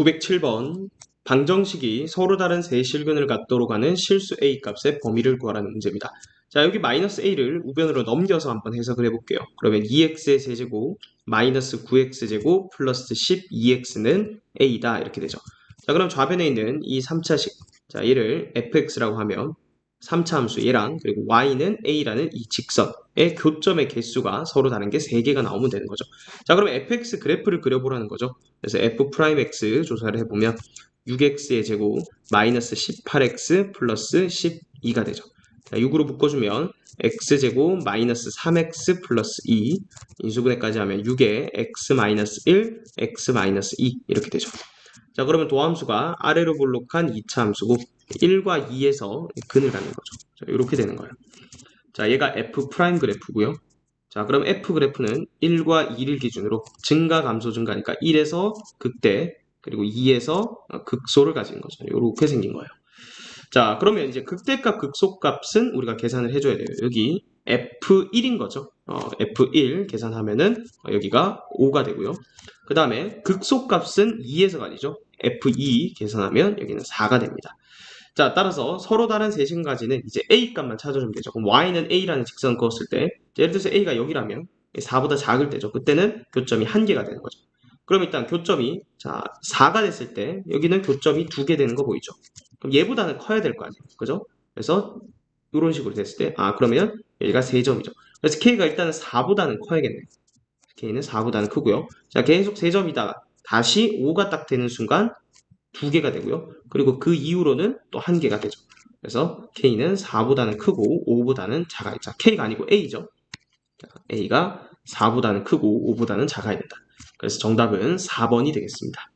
907번 방정식이 서로 다른 세 실근을 갖도록 하는 실수 a 값의 범위를 구하라는 문제입니다. 자 여기 마이너스 a를 우변으로 넘겨서 한번 해석을 해볼게요. 그러면 2x의 세제곱 마이너스 9x제곱 플러스 12x는 a다 이렇게 되죠. 자 그럼 좌변에 있는 이 3차식 자 얘를 fx라고 하면 3차 함수 얘랑 그리고 y는 a라는 이 직선의 교점의 개수가 서로 다른 게 3개가 나오면 되는 거죠. 자 그러면 fx 그래프를 그려보라는 거죠. 그래서 f'x 조사를 해보면 6x의 제곱 마이너스 18x 플러스 12가 되죠. 자, 6으로 묶어주면 x제곱 마이너스 3x 플러스 2 인수분해까지 하면 6에 x 마이너스 1, x 마이너스 2 이렇게 되죠. 자 그러면 도함수가 아래로 볼록한 2차 함수고 1과 2에서 근을 갖는 거죠. 자, 이렇게 되는 거예요. 자 얘가 f 프라임 그래프고요. 자 그럼 f 그래프는 1과 2를 기준으로 증가 감소 증가니까 1에서 극대 그리고 2에서 극소를 가진 거죠. 이렇게 생긴 거예요. 자 그러면 이제 극대값 극소값은 우리가 계산을 해줘야 돼요. 여기 f1인 거죠. 어, f1 계산하면은 여기가 5가 되고요. 그 다음에 극소값은 2에서 가지죠. f2 계산하면 여기는 4가 됩니다. 자, 따라서 서로 다른 세신가지는 이제 a 값만 찾아주면 되죠. 그럼 y는 a라는 직선을 그었을 때 예를 들어서 a가 여기라면 4보다 작을 때죠. 그때는 교점이 한 개가 되는 거죠. 그럼 일단 교점이 자 4가 됐을 때 여기는 교점이 두 개 되는 거 보이죠? 그럼 얘보다는 커야 될 거 아니에요. 그죠? 그래서 이런 식으로 됐을 때 아 그러면 여기가 3점이죠. 그래서 k가 일단은 4보다는 커야겠네요. k는 4보다는 크고요. 자 계속 3점이다가 다시 5가 딱 되는 순간 두 개가 되고요. 그리고 그 이후로는 또 한 개가 되죠. 그래서 k는 4보다는 크고 5보다는 작아야 자 k가 아니고 a죠. a가 4보다는 크고 5보다는 작아야 된다. 그래서 정답은 4번이 되겠습니다.